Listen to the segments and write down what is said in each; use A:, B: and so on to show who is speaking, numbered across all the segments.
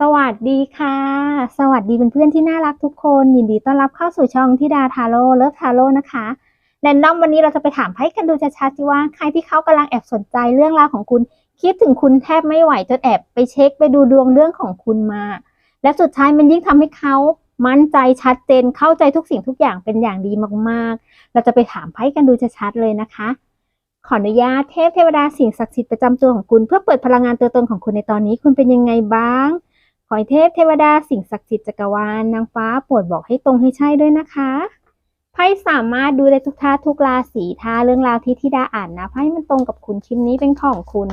A: สวัสดีค่ะ สวัสดีเพื่อนๆที่น่ารักทุกคน ยินดีต้อนรับเข้าสู่ช่องทิดาทาโร่เลิฟทาโร่นะคะแรนดอมวันนี้เราจะไปถามไพ่กันดูชัดๆสิว่าใครที่เขากำลังแอบสนใจเรื่องราวของคุณ คิดถึงคุณแทบไม่ไหวจนแอบไปเช็คไปดูดวงเรื่องของคุณมา และสุดท้ายมันยิ่งทำให้เขามั่นใจชัดเจนเข้าใจทุกสิ่งทุกอย่างเป็นอย่างดีมากๆ เราจะไปถามไพ่กันดูชัดๆเลยนะคะ ขออนุญาตเทพเทวดาสิ่งศักดิ์สิทธิ์ประจำตัวของคุณ เพื่อเปิดพลังงานตัวตนของคุณในตอนนี้ คุณเป็นยังไงบ้าง อให้เทพเทวดาสิ่งศักดิ์สิทธิ์จักรวาลนางฟ้าโปรดบอกให้ตรงให้ใช่ด้วยนะคะไพ่สามารถดูได้ทุกท่าทุกราศีท่าเรื่องราวที่ทิดาอ่านนะไพ่มันตรงกับคุณคลิปนี้เป็นของคุณ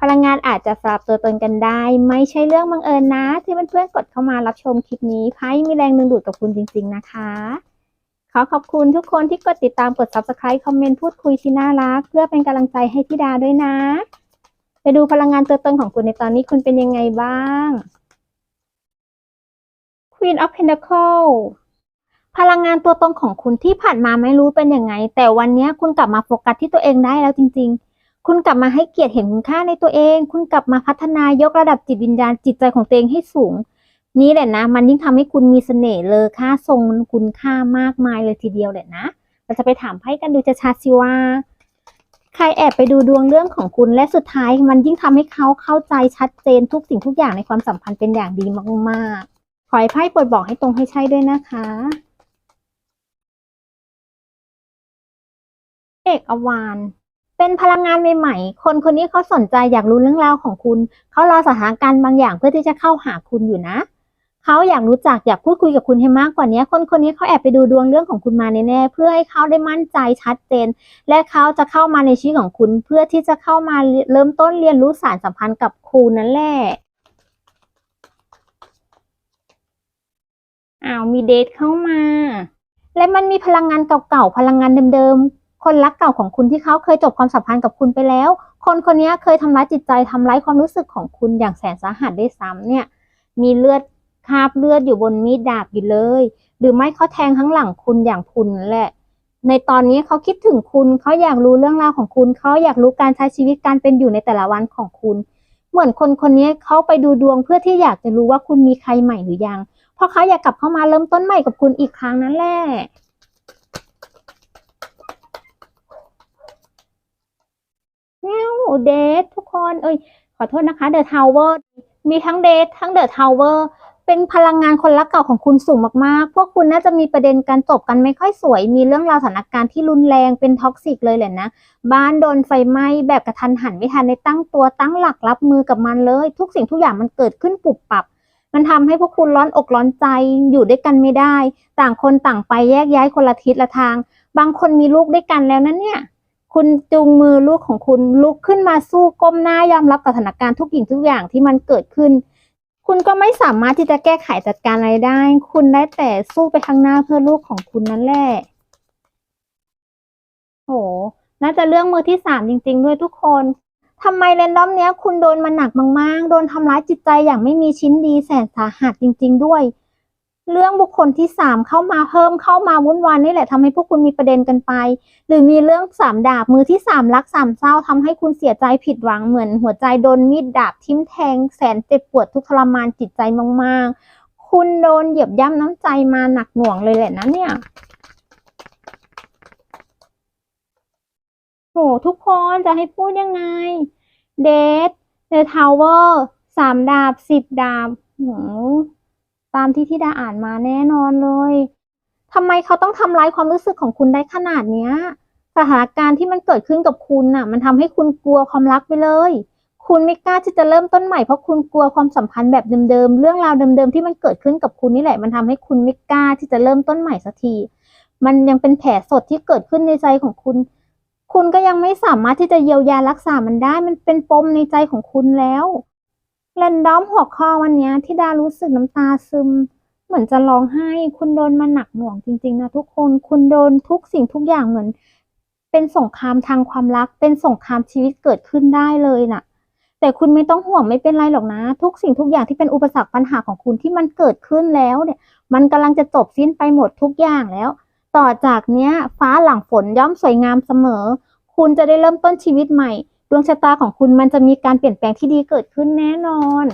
A: พลังงานอาจจะสลับตัวตนกันได้ ไม่ใช่เรื่องบังเอิญนะ ที่เพื่อนๆกดเข้ามารับชมคลิปนี้ไพ่มีแรงดึงดูดกับคุณจริง ๆนะคะ ขอขอบคุณทุกคนที่กดติดตามกด subscribe คอมเมนต์พูดคุยที่น่ารัก เพื่อเป็นกำลังใจให้ทิดาด้วยนะ ไปดูพลังงานตัวตนของคุณในตอนนี้คุณเป็นยังไงบ้าง Queen of Pentacle พลังงานตัวตนของคุณที่ผ่านมาไม่รู้เป็นยังไง แต่วันนี้คุณกลับมาโฟกัสที่ตัวเองได้แล้วจริง ๆ คุณกลับมาให้เกียรติเห็นคุณค่าในตัวเอง คุณกลับมาพัฒนายกระดับจิตวิญญาณจิตใจของตัวเองให้สูง นี่แหละนะ มันยิ่งทำให้คุณมีเสน่ห์เลอค่าทรงคุณค่ามากมายเลยทีเดียวแหละนะเราจะไปถามไพ่กันดูจะชัดสิว่าใครแอบไปดูดวงเรื่องของคุณและสุดท้ายมันยิ่งทำให้เขาเข้าใจชัดเจนทุกสิ่งทุกอย่างในความสัมพันธ์เป็นอย่างดีมากๆ ขอให้ไพ่ปรดบอกให้ตรงให้ใช่ด้วยนะคะ เอกอวานเป็นพลังงานใหม่ๆ คนคนนี้เขาสนใจอยากรู้เรื่องราวของคุณ เขารอสถานการณ์บางอย่างเพื่อที่จะเข้าหาคุณอยู่นะ เขาอยากรู้จักอยากพูดคุยกับคุณให้มากกว่านี้ คนคนนี้เขาแอบไปดูดวงเรื่องของคุณมาแน่ๆ เพื่อให้เขาได้มั่นใจชัดเจน และเขาจะเข้ามาในชีวิตของคุณ เพื่อที่จะเข้ามาเริ่มต้นเรียนรู้สารสัมพันธ์กับคุณนั่นแหละ อ้าวมีเดทเข้ามา และมันมีพลังงานเก่าๆพลังงานเดิมๆคนรักเก่าของคุณที่เขาเคยจบความสัมพันธ์กับคุณไปแล้ว คนคนนี้เคยทำร้ายจิตใจทำร้ายความรู้สึกของคุณอย่างแสนสาหัสได้วยซ้ำเนี่ย มีเลือดคาบเลือดอยู่บนมีดดาบอยู่เลย หรือไม่เขาแทงข้างหลังคุณอย่างพุนนั่นแหละ ในตอนนี้เขาคิดถึงคุณเขาอยากรู้เรื่องราวของคุณเขาอยากรู้การใช้ชีวิตการเป็นอยู่ในแต่ละวันของคุณ เหมือนคนคนนี้เขาไปดูดวงเพื่อที่อยากจะรู้ว่าคุณมีใครใหม่หรือยัง พราะเขาอยากกลับเข้ามาเริ่มต้นใหม่กับคุณอีกครั้งนั่นแหละแมวเดททุกคนเอ้ยขอโทษนะคะเดอะทาวเวอร์มีทั้งเดททั้งเดอะทาวเวอร์เป็นพลังงานคนรักเก่าของคุณสูงมากๆ พวกคุณน่าจะมีประเด็นการจบกันไม่ค่อยสวย มีเรื่องราวสถานการณ์ที่รุนแรงเป็นท็อกซิกเลยแหละนะ บ้านโดนไฟไหม้แบบกระทันหันไม่ทันในตั้งตัวตั้งหลักรับมือกับมันเลย ทุกสิ่งทุกอย่างมันเกิดขึ้นปุบปับ มันทำให้พวกคุณร้อนอกร้อนใจอยู่ด้วยกันไม่ได้ ต่างคนต่างไปแยกย้ายคนละทิศละทาง บางคนมีลูกด้วยกันแล้วนะเนี่ย คุณจูงมือลูกของคุณลุกขึ้นมาสู้ก้มหน้ายอมรับกับสถานการณ์ทุกสิ่งทุกอย่างที่มันเกิดขึ้น คุณก็ไม่สามารถที่จะแก้ไขจัดการอะไรได้ คุณได้แต่สู้ไปข้างหน้าเพื่อลูกของคุณนั่นแหละโหน่าจะเรื่องมือที่สามจริง ๆ ด้วยทุกคน ทำไมเรนดอมเนี้ยคุณโดนมาหนักมาก ๆ โดนทำร้ายจิตใจอย่างไม่มีชิ้นดีแสนสาหัสจริง ๆ ด้วย เรื่องบุคคลที่สามเข้ามาเพิ่มเข้ามาวุ่นวายนี่แหละทำให้พวกคุณมีประเด็นกันไป หรือมีเรื่องสามดาบมือที่สามรักสามเศร้าทำให้คุณเสียใจผิดหวังเหมือน หัวใจโดนมีดดาบทิ่มแทง แสนเจ็บปวดทุกข์ทรมานจิตใจมาก ๆ คุณโดนเหยียบย่ำน้ำใจมาหนักหน่วงเลยแหละนะเนี่ย โหทุกคนจะให้พูดยังไง เดทเดอะทาวเวอร์สามดาบสิบดาบโหตามที่ที่ดาอ่านมาแน่นอนเลยทำไมเขาต้องทำร้ายความรู้สึกของคุณได้ขนาดเนี้ย สถานการณ์ที่มันเกิดขึ้นกับคุณน่ะ มันทำให้คุณกลัวความรักไปเลย คุณไม่กล้าที่จะเริ่มต้นใหม่เพราะคุณกลัวความสัมพันธ์แบบเดิมๆ เรื่องราวเดิมๆที่มันเกิดขึ้นกับคุณนี่แหละ มันทำให้คุณไม่กล้าที่จะเริ่มต้นใหม่สักที มันยังเป็นแผลสดที่เกิดขึ้นในใจของคุณ คุณก็ยังไม่สามารถที่จะเยียวยารักษามันได้ มันเป็นปมในใจของคุณแล้วแรนดอมหัวข้อวันนี้ที่ดารู้สึกน้ำตาซึม เหมือนจะร้องไห้ คุณโดนมาหนักหน่วงจริงๆนะทุกคน คุณโดนทุกสิ่งทุกอย่างเหมือน เป็นสงครามทางความรัก เป็นสงครามชีวิตเกิดขึ้นได้เลยน่ะ แต่คุณไม่ต้องห่วงไม่เป็นไรหรอกนะ ทุกสิ่งทุกอย่างที่เป็นอุปสรรคปัญหาของคุณที่มันเกิดขึ้นแล้วเนี่ย มันกำลังจะจบสิ้นไปหมดทุกอย่างแล้ว ต่อจากเนี้ย ฟ้าหลังฝนย่อมสวยงามเสมอ คุณจะได้เริ่มต้นชีวิตใหม่ ดวงชะตาของคุณมันจะมีการเปลี่ยนแปลงที่ดีเกิดขึ้นแน่นอน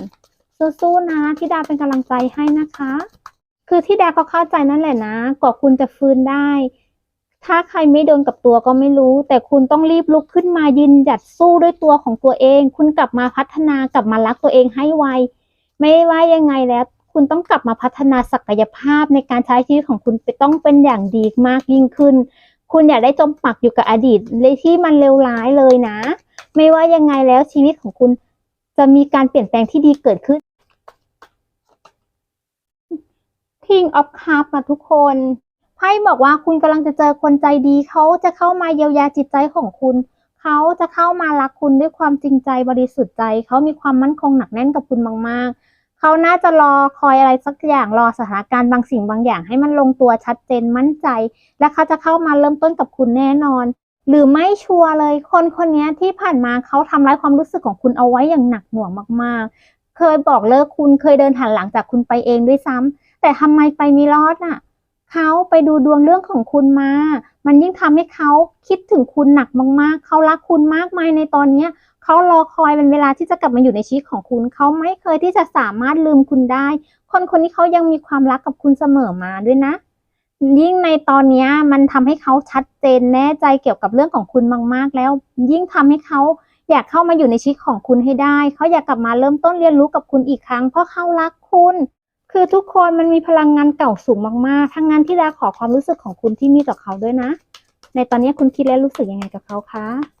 A: สู้ๆนะที่ดาเป็นกำลังใจให้นะคะ คือที่ดาก็เข้าใจนั่นแหละนะกว่าคุณจะฟื้นได้ ถ้าใครไม่โดนกับตัวก็ไม่รู้ แต่คุณต้องรีบลุกขึ้นมายืนหยัดสู้ด้วยตัวของตัวเอง คุณกลับมาพัฒนากลับมารักตัวเองให้ไวไม่ว่ายังไงแล้ว คุณต้องกลับมาพัฒนาศักยภาพในการใช้ชีวิตของคุณไปต้องเป็นอย่างดีมากยิ่งขึ้น คุณอย่าได้จมปักอยู่กับอดีตเลยที่มันเลวร้ายเลยนะ ไม่ว่ายังไงแล้วชีวิตของคุณจะมีการเปลี่ยนแปลงที่ดีเกิดขึ้น King of Cups นะทุกคนไพ่บอกว่าคุณกำลังจะเจอคนใจดี เขาจะเข้ามาเยียวยาจิตใจของคุณ เขาจะเข้ามารักคุณด้วยความจริงใจบริสุทธิ์ใจ เขามีความมั่นคงหนักแน่นกับคุณมาก ๆ เขาน่าจะรอคอยอะไรสักอย่างรอสถานการณ์บางสิ่งบางอย่าง ให้มันลงตัวชัดเจนมั่นใจ และเขาจะเข้ามาเริ่มต้นกับคุณแน่นอน หรือไม่ชัวร์เลยคนคนนี้ที่ผ่านมาเขาทำร้ายความรู้สึกของคุณเอาไว้อย่างหนักหน่วงมากๆ เคยบอกเลิกคุณเคยเดินหันหลังจากคุณไปเองด้วยซ้ำแต่ทำไมไปไม่รอดน่ะเขาไปดูดวงเรื่องของคุณมา มันยิ่งทำให้เขาคิดถึงคุณหนักมากๆ เขารักคุณมากมายในตอนเนี้ย เขารอคอยเป็นเวลาที่จะกลับมาอยู่ในชีวิตของคุณ เขาไม่เคยที่จะสามารถลืมคุณได้ คนคนนี้เขายังมีความรักกับคุณเสมอมาด้วยนะ ยิ่งในตอนนี้มันทำให้เขาชัดเจนแน่ใจเกี่ยวกับเรื่องของคุณมาก ๆ แล้ว ยิ่งทำให้เขาอยากเข้ามาอยู่ในชีวิตของคุณให้ได้ เขาอยากกลับมาเริ่มต้นเรียนรู้กับคุณอีกครั้ง เพราะเขารักคุณ คือทุกคนมันมีพลังงานเก่าสูงมาก ๆ ทั้งงานที่ดาขอความรู้สึกของคุณที่มีต่อเขาด้วยนะ ในตอนนี้คุณคิดและรู้สึกยังไงกับเขาคะ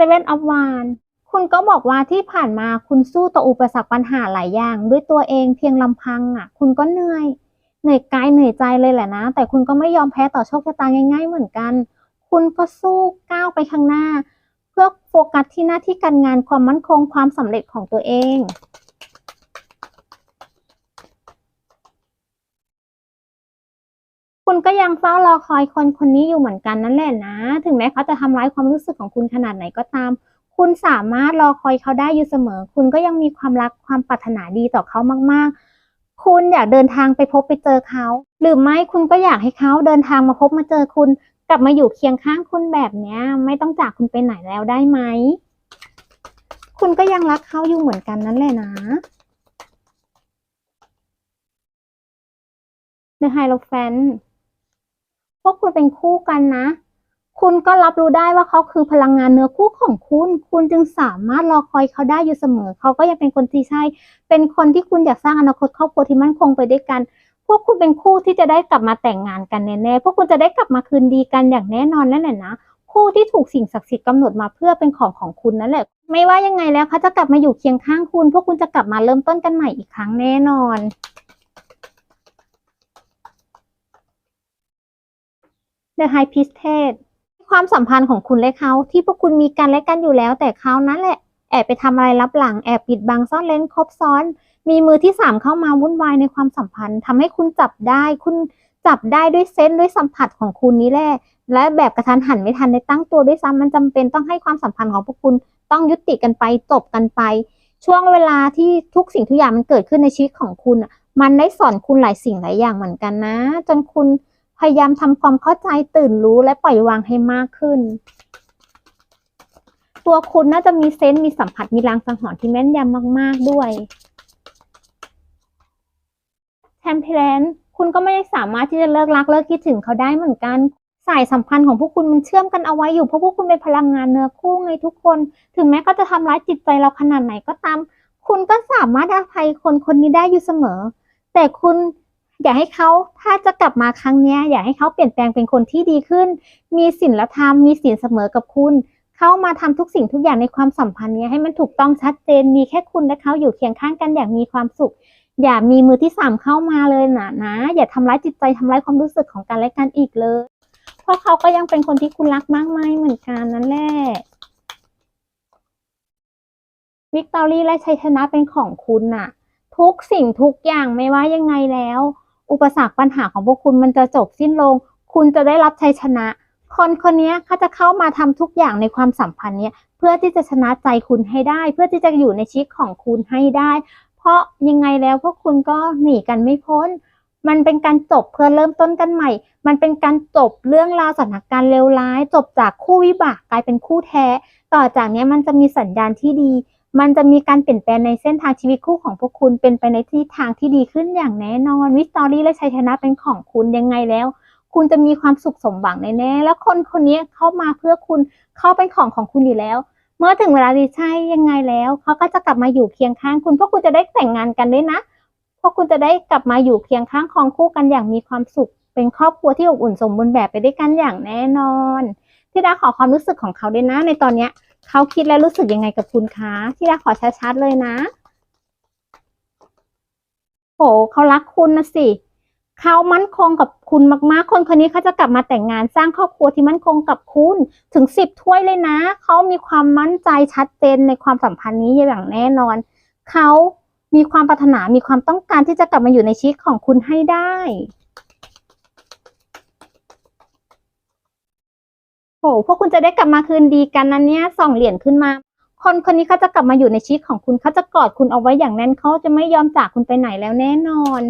A: Seven of Wands คุณก็บอกว่าที่ผ่านมาคุณสู้ต่ออุปสรรคปัญหาหลายอย่าง ด้วยตัวเองเพียงลำพังอะ คุณก็เหนื่อย เหนื่อยกายเหนื่อยใจเลยแหละนะ แต่คุณก็ไม่ยอมแพ้ต่อโชคชะตาง่าย ๆ เหมือนกัน คุณก็สู้ก้าวไปข้างหน้า เพื่อโฟกัสที่หน้าที่การงานความมั่นคงความสำเร็จของตัวเอง คุณก็ยังเฝ้ารอคอยคนคนนี้อยู่เหมือนกันนั่นแหละนะ ถึงแม้เขาจะทำร้ายความรู้สึกของคุณขนาดไหนก็ตาม คุณสามารถรอคอยเขาได้อยู่เสมอ คุณก็ยังมีความรักความปรารถนาดีต่อเขามาก ๆ คุณอยากเดินทางไปพบไปเจอเขา หรือไม่คุณก็อยากให้เขาเดินทางมาพบมาเจอคุณ กลับมาอยู่เคียงข้างคุณแบบเนี้ยไม่ต้องจากคุณไปไหนแล้วได้ไหม คุณก็ยังรักเขาอยู่เหมือนกันนั่นแหละนะ The Hierophant วกคุณเป็นคู่กันนะ คุณก็รับรู้ได้ว่าเขาคือพลังงานเนื้อคู่ของคุณ คุณจึงสามารถรอคอยเขาได้อยู่เสมอ เขาก็ยังเป็นคนที่ใช่ เป็นคนที่คุณอยากสร้างอนาคตครอบครัวที่มั่นคงไปด้วยกัน พวกคุณเป็นคู่ที่จะได้กลับมาแต่งงานกันแน่ๆ พวกคุณจะได้กลับมาคืนดีกันอย่างแน่นอนนั่นแหละนะ คู่ที่ถูกสิ่งศักดิ์สิทธิ์กำหนดมาเพื่อเป็นของของคุณนั่นแหละ ไม่ว่ายังไงแล้วเขาจะกลับมาอยู่เคียงข้างคุณ พวกคุณจะกลับมาเริ่มต้นกันใหม่อีกครั้งแน่นอน The High Priestess ความสัมพันธ์ของคุณและเขาที่พวกคุณมีกันและกันอยู่แล้ว แต่เขานั้นแหละแอบไปทำอะไรลับหลังแอบปิดบังซ่อนเล้นครบซ้อน มีมือที่สามเข้ามาวุ่นวายในความสัมพันธ์ทำให้คุณจับได้ คุณจับได้ด้วยเซนด้วยสัมผัสของคุณนี้แหละและแบบกระทันหันไม่ทันได้ตั้งตัวด้วยซ้ำมันจำเป็นต้องให้ความสัมพันธ์ของพวกคุณต้องยุติกันไปจบกันไป ช่วงเวลาที่ทุกสิ่งทุกอย่างมันเกิดขึ้นในชีวิตของคุณมันได้สอนคุณหลายสิ่งหลายอย่างเหมือนกันนะ จนคุณ พยายามทำความเข้าใจตื่นรู้และปล่อยวางให้มากขึ้น ตัวคุณน่าจะมีเซนส์มีสัมผัสมีลางสังหรณ์ที่แม่นยำมาก ๆ ด้วยแทมเพลนคุณก็ไม่ได้สามารถที่จะเลิกรักเลิกคิดถึงเขาได้เหมือนกัน สายสัมพันธ์ของพวกคุณมันเชื่อมกันเอาไว้อยู่เพราะพวกคุณเป็นพลังงานเนื้อคู่ไงทุกคน ถึงแม้เขาจะทำร้ายจิตใจเราขนาดไหนก็ตาม คุณก็สามารถอภัยคนคนนี้ได้อยู่เสมอ แต่คุณ อยากให้เขาถ้าจะกลับมาครั้งนี้อยากให้เขาเปลี่ยนแปลงเป็นคนที่ดีขึ้น มีศีลธรรมมีศีลเสมอกับคุณ เข้ามาทำทุกสิ่งทุกอย่างในความสัมพันธ์นี้ให้มันถูกต้องชัดเจนมีแค่คุณและเขาอยู่เคียงข้างกันอย่างมีความสุข อย่ามีมือที่สามเข้ามาเลยนะนะ อย่าทำร้ายจิตใจทำร้ายความรู้สึกของกันและกันอีกเลย เพราะเขาก็ยังเป็นคนที่คุณรักมากมายเหมือนกันนั่นแหละวิกตอรี่และชัยชนะเป็นของคุณน่ะ ทุกสิ่งทุกอย่างไม่ว่ายังไงแล้ว อุปสรรคปัญหาของพวกคุณมันจะจบสิ้นลง คุณจะได้รับชัยชนะ คนคนนี้เขาจะเข้ามาทำทุกอย่างในความสัมพันธ์เนี้ยเพื่อที่จะชนะใจคุณให้ได้ เพื่อที่จะอยู่ในชีวิตของคุณให้ได้ เพราะยังไงแล้วพวกคุณก็หนีกันไม่พ้น มันเป็นการจบเพื่อเริ่มต้นกันใหม่ มันเป็นการจบเรื่องราวสถานการณ์เลวร้าย จบจากคู่วิบากกลายเป็นคู่แท้ ต่อจากนี้มันจะมีสัญญาณที่ดี มันจะมีการเปลี่ยนแปลงในเส้นทางชีวิตคู่ของพวกคุณเป็นไปในทิศทางที่ดีขึ้นอย่างแน่นอนวิสตอรี่และชัยชนะเป็นของคุณยังไงแล้ว คุณจะมีความสุขสมหวังแน่ๆแล้วคนคนนี้เข้ามาเพื่อคุณเขาเป็นของของคุณอยู่แล้ว เมื่อถึงเวลาที่ใช่ยังไงแล้วเขาก็จะกลับมาอยู่เคียงข้างคุณพวกคุณจะได้แต่งงานกันด้วยนะพวกคุณจะได้กลับมาอยู่เคียงข้างครองคู่กันอย่างมีความสุข เป็นครอบครัวที่อบอุ่นสมบูรณ์แบบไปด้วยกันอย่างแน่นอนที่ดาขอความรู้สึกของเขาด้วยนะในตอนเนี้ย เขาคิดและรู้สึกยังไงกับคุณคะที่ดาขอชัดๆเลยนะโหเขารักคุณนะสิเขามั่นคงกับคุณมากๆ คนคนนี้เขาจะกลับมาแต่งงานสร้างครอบครัวที่มั่นคงกับคุณถึงสิบถ้วยเลยนะ เขามีความมั่นใจชัดเจนในความสัมพันธ์นี้อย่างแน่นอน เขามีความปรารถนา มีความต้องการที่จะกลับมาอยู่ในชีวิตของคุณให้ได้ โหพวกคุณจะได้กลับมาคืนดีกันนะเนี่ยส่องเหรียญขึ้นมา คนคนนี้เขาจะกลับมาอยู่ในชีวิตของคุณเขาจะกอดคุณเอาไว้อย่างแน่นเขาจะไม่ยอมจากคุณไปไหนแล้วแน่นอน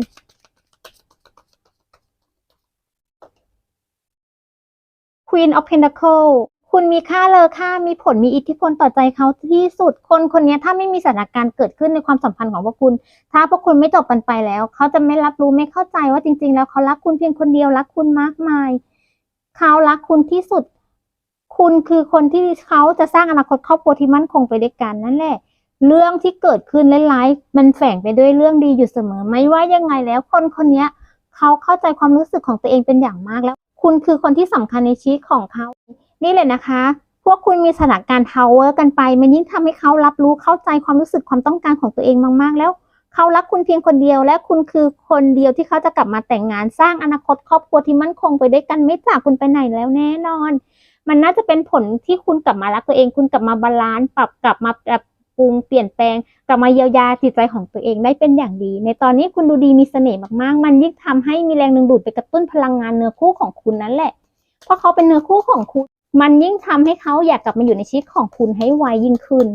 A: Queen of Pentacle คุณมีค่าเลอค่ามีผลมีอิทธิพลต่อใจเขาที่สุด คนคนนี้ถ้าไม่มีสถานการณ์เกิดขึ้นในความสัมพันธ์ของพวกคุณ ถ้าพวกคุณไม่จบกันไปแล้ว เขาจะไม่รับรู้ไม่เข้าใจว่าจริง ๆ แล้วเขารักคุณเพียงคนเดียวรักคุณมากมาย เขารักคุณที่สุด คุณคือคนที่เขาจะสร้างอนาคตครอบครัวที่มั่นคงไปด้วยกันนั่นแหละ เรื่องที่เกิดขึ้นและร้ายมันแฝงไปด้วยเรื่องดีอยู่เสมอ ไม่ว่ายังไงแล้วคนคนนี้เขาเข้าใจความรู้สึกของตัวเองเป็นอย่างมากแล้ว คุณคือคนที่สำคัญในชีวิตของเขา นี่เลยนะคะ พวกคุณมีสถานการณ์ทาวเวอร์กันไป มันยิ่งทำให้เขารับรู้เข้าใจความรู้สึกความต้องการของตัวเองมากๆ แล้วเขารักคุณเพียงคนเดียวและคุณคือคนเดียวที่เขาจะกลับมาแต่งงานสร้างอนาคตครอบครัวที่มั่นคงไปด้วยกันไม่จากคุณไปไหนแล้วแน่นอน มันน่าจะเป็นผลที่คุณกลับมารักตัวเอง คุณกลับมาบาลานซ์ปรับกลับมาปรับปรุงเปลี่ยนแปลงกลับมาเยียวยาจิตใจของตัวเองได้เป็นอย่างดี ในตอนนี้คุณดูดีมีเสน่ห์มากๆ มันยิ่งทำให้มีแรงดึงดูดไปกระตุ้นพลังงานเนื้อคู่ของคุณนั่นแหละ เพราะเขาเป็นเนื้อคู่ของคุณ มันยิ่งทำให้เขาอยากกลับมาอยู่ในชีวิตของคุณให้ไวยิ่งขึ้น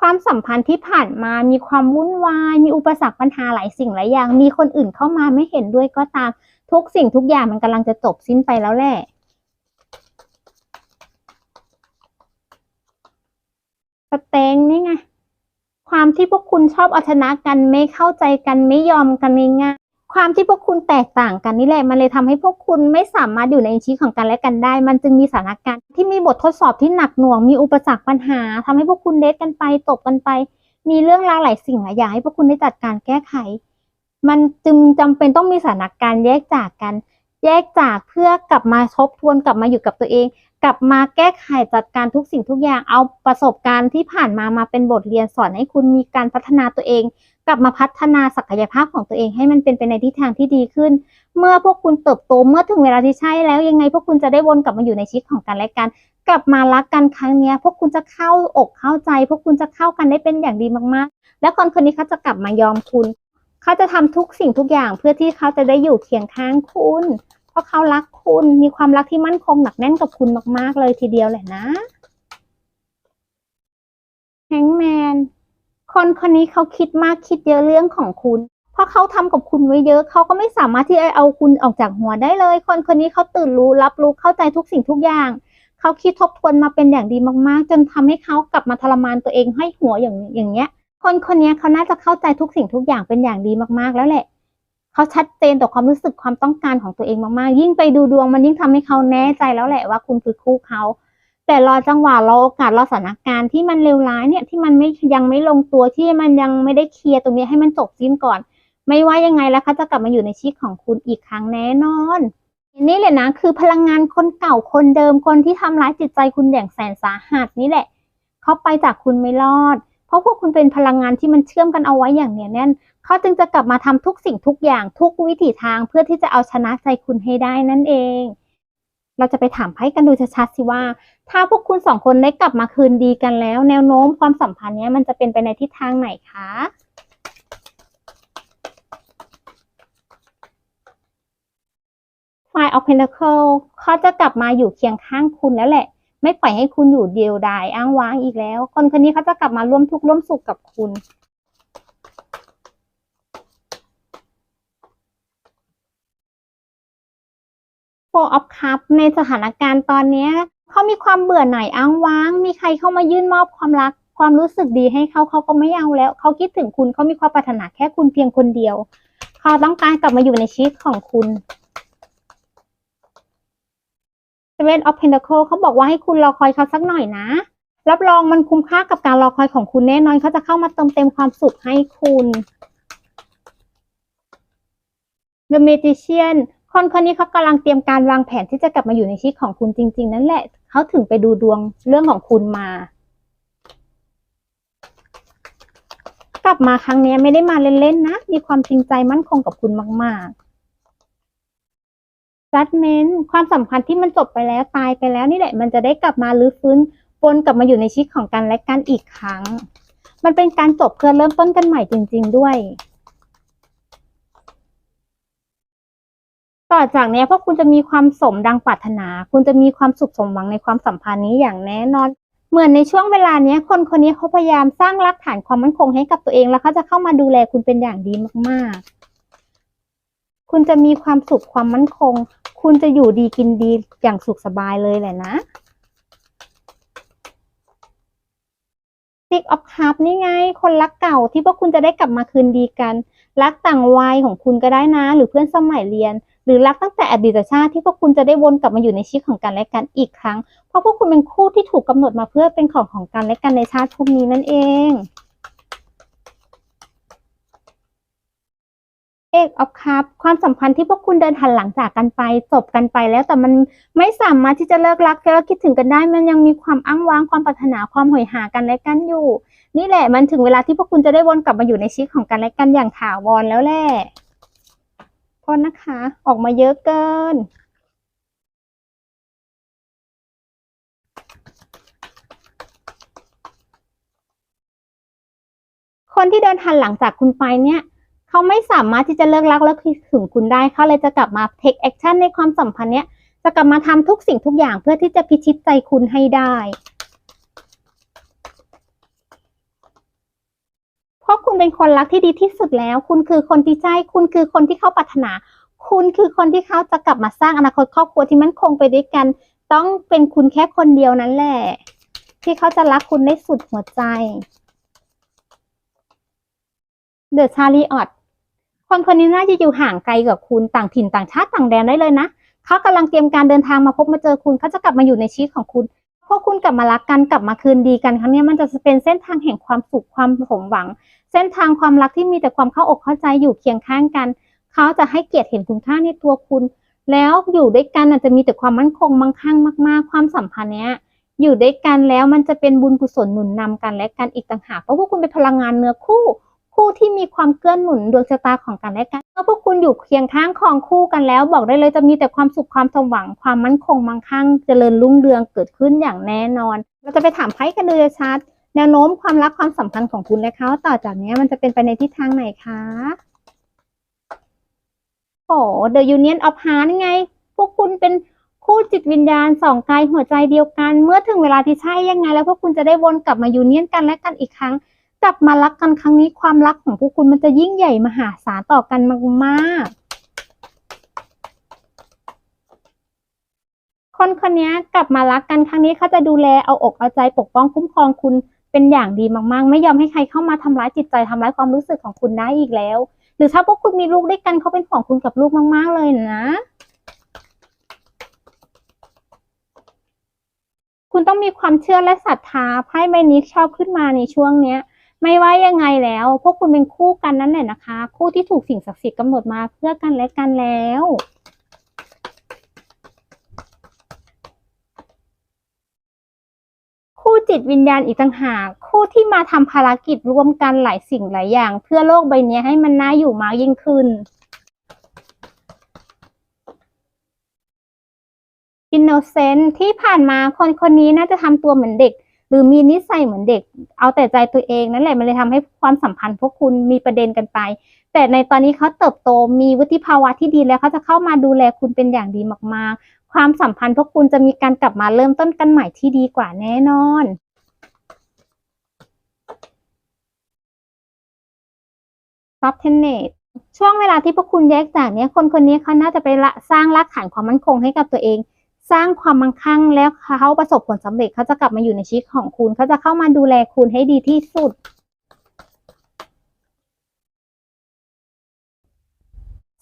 A: ความสัมพันธ์ที่ผ่านมามีความวุ่นวาย มีอุปสรรคปัญหาหลายสิ่งหลายอย่าง มีคนอื่นเข้ามาไม่เห็นด้วยก็ตาม ทุกสิ่งทุกอย่างมันกำลังจะจบสิ้นไปแล้วแหละสเต็งนี่ไงความที่พวกคุณชอบเอาชนะกันไม่เข้าใจกันไม่ยอมกันง่ายความที่พวกคุณแตกต่างกันนี่แหละ มันเลยทำให้พวกคุณไม่สามารถอยู่ในชีวิตของกันและกันได้ มันจึงมีสถานการณ์ที่มีบททดสอบที่หนักหน่วง มีอุปสรรคปัญหาทำให้พวกคุณเดทกันไปตบกันไป มีเรื่องราวหลายสิ่งหลายอย่างให้พวกคุณได้จัดการแก้ไข มันจึงจำเป็นต้องมีสถานการณ์แยกจากกัน แยกจากเพื่อกลับมาทบทวนกลับมาอยู่กับตัวเอง กลับมาแก้ไขจัดการทุกสิ่งทุกอย่างเอาประสบการณ์ที่ผ่านมามาเป็นบทเรียนสอนให้คุณมีการพัฒนาตัวเอง กลับมาพัฒนาศักยภาพของตัวเอง ให้มันเป็นไปในทิศทางที่ดีขึ้น เมื่อพวกคุณเติบโตเมื่อถึงเวลาที่ใช่แล้วยังไง พวกคุณจะได้วนกลับมาอยู่ในชีวิตของกันและกันกลับมารักกันครั้งนี้พวกคุณจะเข้าอกเข้าใจ พวกคุณจะเข้ากันได้เป็นอย่างดีมากๆ และคนคนนี้เขาจะกลับมายอมคุณ เขาจะทำทุกสิ่งทุกอย่างเพื่อที่เขาจะได้อยู่เคียงข้างคุณ เพราะเขารักคุณ มีความรักที่มั่นคงหนักแน่นกับคุณมาก ๆ เลยทีเดียวแหละนะแฮงแมน คนคนนี้เขาคิดมากคิดเยอะเรื่องของคุณ เพราะเขาทำกับคุณไว้เยอะ เขาก็ไม่สามารถที่จะเอาคุณออกจากหัวได้เลย คนคนนี้เขาตื่นรู้รับรู้เข้าใจทุกสิ่งทุกอย่างเขาคิดทบทวนมาเป็นอย่างดีมาก ๆ จนทำให้เขากลับมาทรมานตัวเองให้หัวอย่างอย่างเงี้ย คนคนนี้เขาน่าจะเข้าใจทุกสิ่งทุกอย่างเป็นอย่างดีมากๆ แล้วแหละเขาชัดเจนต่อความรู้สึกความต้องการของตัวเองมากๆ ยิ่งไปดูดวงมันยิ่งทำให้เขาแน่ใจแล้วแหละว่าคุณคือคู่เขา แต่รอจังหวะรอโอกาสรอสถานการณ์ที่มันเลวร้ายเนี่ยที่มันไม่ยังไม่ลงตัวที่มันยังไม่ได้เคลียร์ตรงนี้ให้มันจบสิ้นก่อน ไม่ว่ายังไงแล้วเขาจะกลับมาอยู่ในชีวิตของคุณอีกครั้งแน่นอนนี่แหละนะคือพลังงานคนเก่าคนเดิมคนที่ทำร้ายจิตใจคุณอย่างแสนสาหัสนี่แหละเขาไปจากคุณไม่รอด ราะพวกคุณเป็นพลังงานที่มันเชื่อมกันเอาไว้อย่างเหนียวแน่น เขาจึงจะกลับมาทำทุกสิ่งทุกอย่างทุกวิถีทางเพื่อที่จะเอาชนะใจคุณให้ได้นั่นเอง เราจะไปถามไพ่กันดูชัดๆสิว่า ถ้าพวกคุณสองคนได้กลับมาคืนดีกันแล้ว แนวโน้มความสัมพันธ์เนี้ยมันจะเป็นไปในทิศทางไหนคะ Five of Pentacles เขาจะกลับมาอยู่เคียงข้างคุณแล้วแหละ ไม่ปล่อยให้คุณอยู่เดียวดายอ้างว้างอีกแล้ว คนคนนี้เขาจะกลับมาร่วมทุกข์ร่วมสุขกับคุณ Four of Cup ในสถานการณ์ตอนนี้เขามีความเบื่อหน่ายอ้างว้าง มีใครเข้ามายื่นมอบความรัก ความรู้สึกดีให้เขาเขาก็ไม่เอาแล้ว เขาคิดถึงคุณเขามีความปรารถนาแค่คุณเพียงคนเดียว เขาต้องการกลับมาอยู่ในชีวิตของคุณ Seven of Pentacles เขาบอกว่าให้คุณรอคอยเขาสักหน่อยนะ รับรองมันคุ้มค่ากับการรอคอยของคุณแน่นอนเขาจะเข้ามาเติมเต็มความสุขให้คุณ The Magician คนคนนี้เขากำลังเตรียมการวางแผนที่จะกลับมาอยู่ในชีวิตของคุณจริง ๆ นั่นแหละเขาถึงไปดูดวงเรื่องของคุณมา กลับมาครั้งนี้ไม่ได้มาเล่นๆนะ มีความจริงใจมั่นคงกับคุณมาก ๆ Judgment ความสัมพันธ์ที่มันจบไปแล้วตายไปแล้วนี่แหละ มันจะได้กลับมารื้อฟื้นวนกลับมาอยู่ในชีวิตของกันและกันอีกครั้ง มันเป็นการจบเพื่อเริ่มต้นกันใหม่จริง ๆ ด้วย ต่อจากนี้พวกคุณจะมีความสมดังปรารถนา คุณจะมีความสุขสมหวังในความสัมพันธ์นี้อย่างแน่นอน เหมือนในช่วงเวลานี้คนคนนี้เขาพยายามสร้างรากฐานความมั่นคงให้กับตัวเองแล้วเขาจะเข้ามาดูแลคุณเป็นอย่างดีมากๆ คุณจะมีความสุขความมั่นคง คุณจะอยู่ดีกินดีอย่างสุขสบายเลยแหละนะ Six of Cups นี่ไง คนรักเก่าที่พวกคุณจะได้กลับมาคืนดีกัน รักต่างวัยของคุณก็ได้นะ หรือเพื่อนสมัยเรียน หรือรักตั้งแต่อดีตชาติที่พวกคุณจะได้วนกลับมาอยู่ในชีวิตของกันและกันอีกครั้ง เพราะพวกคุณเป็นคู่ที่ถูกกำหนดมาเพื่อเป็นของของกันและกันในชาติภพนี้นั่นเอง เอกออฟคัพความสัมพันธ์ที่พวกคุณเดินหันหลังจากกันไปจบกันไปแล้วแต่มันไม่สามารถที่จะเลิกรักแล้วคิดถึงกันได้ มันยังมีความอ้างว้างความปรารถนาความหอยหากันและกันอยู่ นี่แหละมันถึงเวลาที่พวกคุณจะได้วนกลับมาอยู่ในชีวิตของกันและกันอย่างถาวรแล้วแหละโทษนะคะ ออกมาเยอะเกินคนที่เดินหันหลังจากคุณไปเนี่ย เขาไม่สามารถที่จะเลิกรักและคิดถึงคุณได้เขาเลยจะกลับมา take action ในความสัมพันธ์เนี้ยจะกลับมาทำทุกสิ่งทุกอย่างเพื่อที่จะพิชิตใจคุณให้ได้ เพราะคุณเป็นคนรักที่ดีที่สุดแล้ว คุณคือคนที่ใช่ คุณคือคนที่เขาปรารถนา คุณคือคนที่เขาจะกลับมาสร้างอนาคตครอบครัวที่มั่นคงไปด้วยกัน ต้องเป็นคุณแค่คนเดียวนั่นแหละ ที่เขาจะรักคุณได้สุดหัวใจ The Chariot คนคนนี้น่าจะอยู่ห่างไกลกับคุณต่างถิ่นต่างชาติต่างแดนได้เลยนะเขากำลังเตรียมการเดินทางมาพบมาเจอคุณเขาจะกลับมาอยู่ในชีวิตของคุณพวกคุณกลับมารักกันกลับมาคืนดีกันครั้งนี้มันจะเป็นเส้นทางแห่งความสุขความสมหวัง เส้นทางความรักที่มีแต่ความเข้าอกเข้าใจอยู่เคียงข้างกันเขาจะให้เกียรติเห็นคุณค่าในตัวคุณ แล้วอยู่ด้วยกันอาจจะมีแต่ความมั่นคงมั่งคั่งมาก ๆ ความสัมพันธ์เนี้ยอยู่ด้วยกันแล้วมันจะเป็นบุญกุศลหนุนนำกันและกันอีกต่างหากเพราะพวกคุณเป็นพลังงานเนื้อคู่ คู่ที่มีความเกื้อหนุนดวงชะตาของกันและกันเมื่อพวกคุณอยู่เคียงข้างครองคู่กันแล้ว บอกได้เลยจะมีแต่ความสุขความสมหวังความมั่นคงมั่งคั่งเจริญรุ่งเรืองเกิดขึ้นอย่างแน่นอน เราจะไปถามไพ่กันดูชัดแนวโน้มความรักความสัมพันธ์ของคุณและเขาต่อจากนี้มันจะเป็นไปในทิศทางไหนคะโอ้ The Union of Heart ไง พวกคุณเป็นคู่จิตวิญญาณสองกายหัวใจเดียวกัน เมื่อถึงเวลาที่ใช่ยังไง แล้วพวกคุณจะได้วนกลับมายูเนียนกันและกันอีกครั้ง กลับมารักกันครั้งนี้ความรักของพวกคุณมันจะยิ่งใหญ่มหาศาลต่อกันมากๆ คนคนนี้กลับมารักกันครั้งนี้เขาจะดูแลเอาอกเอาใจปกป้องคุ้มครองคุณเป็นอย่างดีมากๆ ไม่ยอมให้ใครเข้ามาทำร้ายจิตใจทำร้ายความรู้สึกของคุณได้อีกแล้ว หรือถ้าพวกคุณมีลูกด้วยกันเขาเป็นของคุณกับลูกมาก ๆ เลยนะ คุณต้องมีความเชื่อและศรัทธาไพ่ใบนี้ชอบขึ้นมาในช่วงเนี้ย ไม่ว่ายังไงแล้ว พวกคุณเป็นคู่กันนั่นแหละนะคะ คู่ที่ถูกสิ่งศักดิ์สิทธิ์กำหนดมาเพื่อกันและกันแล้วคู่จิตวิญญาณอีกต่างหากคู่ที่มาทำภารกิจร่วมกันหลายสิ่งหลายอย่าง เพื่อโลกใบนี้ให้มันน่าอยู่มากยิ่งขึ้น อินโนเซนต์ที่ผ่านมาคนคนนี้น่าจะทำตัวเหมือนเด็ก หรือมีนิสัยเหมือนเด็ก เอาแต่ใจตัวเองนั่นแหละมันเลยทำให้ความสัมพันธ์พวกคุณมีประเด็นกันไป แต่ในตอนนี้เขาเติบโตมีวุฒิภาวะที่ดีแล้วเขาจะเข้ามาดูแลคุณเป็นอย่างดีมากๆ ความสัมพันธ์พวกคุณจะมีการกลับมาเริ่มต้นกันใหม่ที่ดีกว่าแน่นอนซับเทนเนตช่วงเวลาที่พวกคุณแยกจากเนี้ยคนคนนี้เขาน่าจะไปละสร้างรากฐานความมั่นคงให้กับตัวเอง สร้างความมั่งคั่งแล้วเขาประสบผลสำเร็จเขาจะกลับมาอยู่ในชีวิตของคุณเขาจะเข้ามาดูแลคุณให้ดีที่สุด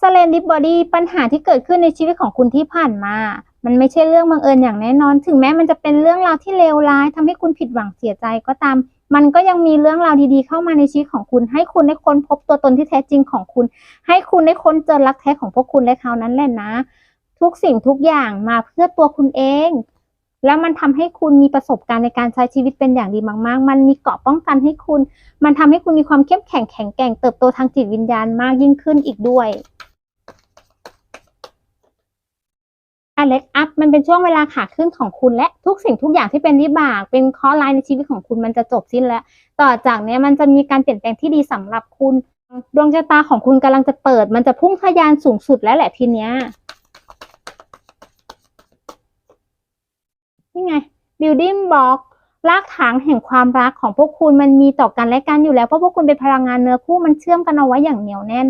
A: สเลนดิบอดี้ปัญหาที่เกิดขึ้นในชีวิตของคุณที่ผ่านมา มันไม่ใช่เรื่องบังเอิญอย่างแน่นอน ถึงแม้มันจะเป็นเรื่องราวที่เลวร้ายทำให้คุณผิดหวังเสียใจก็ตาม มันก็ยังมีเรื่องราวดีๆเข้ามาในชีวิตของคุณ ให้คุณได้ค้นพบตัวตนที่แท้จริงของคุณ ให้คุณได้ค้นเจอรักแท้ของพวกคุณและเขานั้นแหละนะ ทุกสิ่งทุกอย่างมาเพื่อตัวคุณเอง แล้วมันทำให้คุณมีประสบการณ์ในการใช้ชีวิตเป็นอย่างดีมาก ๆ มันมีเกราะป้องกันให้คุณ มันทำให้คุณมีความเข้มแข็งแข็งแกร่งเติบโตทางจิตวิญญาณมากยิ่งขึ้นอีกด้วยอเล็กอัพมันเป็นช่วงเวลาขาขึ้นของคุณและทุกสิ่งทุกอย่างที่เป็นวิบาก เป็นข้อร้ายในชีวิตของคุณมันจะจบสิ้นแล้ว ต่อจากนี้มันจะมีการเปลี่ยนแปลงที่ดีสำหรับคุณ ดวงชะตาของคุณกำลังจะเปิด มันจะพุ่งทะยานสูงสุดแล้วแหละทีเนี้ยนี่ไง building block รากฐานแห่งความรักของพวกคุณมันมีต่อกันและกันอยู่แล้ว เพราะพวกคุณเป็นพลังงานเนื้อคู่มันเชื่อมกันเอาไว้อย่างเหนียวแน่น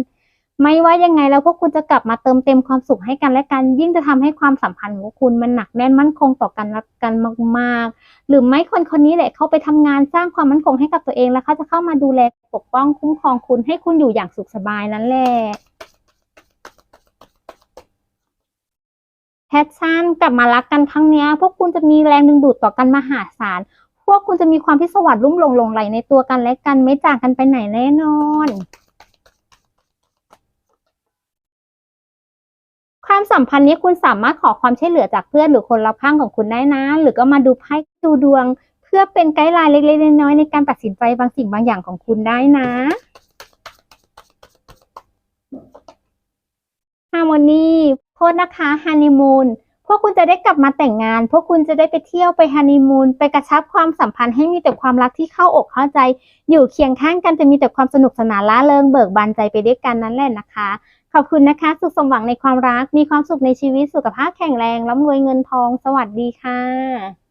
A: ไม่ว่ายังไงแล้วพวกคุณจะกลับมาเติมเต็มความสุขให้กันและกัน ยิ่งจะทำให้ความสัมพันธ์ของพวกคุณมันหนักแน่นมั่นคงต่อกันและกันมากๆ หรือไม่คนคนนี้แหละเขาไปทำงานสร้างความมั่นคงให้กับตัวเองแล้วเขาจะเข้ามาดูแลปกป้องคุ้มครองคุณให้คุณอยู่อย่างสุขสบายนั่นแหละ แพชชั่นกลับมารักกันครั้งนี้พวกคุณจะมีแรงดึงดูดต่อกันมหาศาล พวกคุณจะมีความพิศวาสลุ่มหลงหลงไหลในตัวกันและกันไม่จากกันไปไหนแน่นอนความสัมพันธ์นี้คุณสามารถขอความช่วยเหลือจากเพื่อนหรือคนรอบข้างของคุณได้นะ หรือก็มาดูไพ่ดูดวง เพื่อเป็นไกด์ไลน์เล็กๆน้อยๆในการตัดสินใจบางสิ่งบางอย่างของคุณได้นะฮาร์โมนี ทษนะคะฮันนีมูนพวกคุณจะได้กลับมาแต่งงาน พวกคุณจะได้ไปเที่ยวไปฮันนีมูนไปกระชับความสัมพันธ์ให้มีแต่ความรักที่เข้าอกเข้าใจ อยู่เคียงข้างกันจะมีแต่ความสนุกสนานล่าเริงเบิกบานใจไปด้วยกันนั่นแหละนะคะ ขอบคุณนะคะ สุขสมหวังในความรักมีความสุขในชีวิตสุขภาพแข็งแรงร่ำรวยเงินทอง สวัสดีค่ะ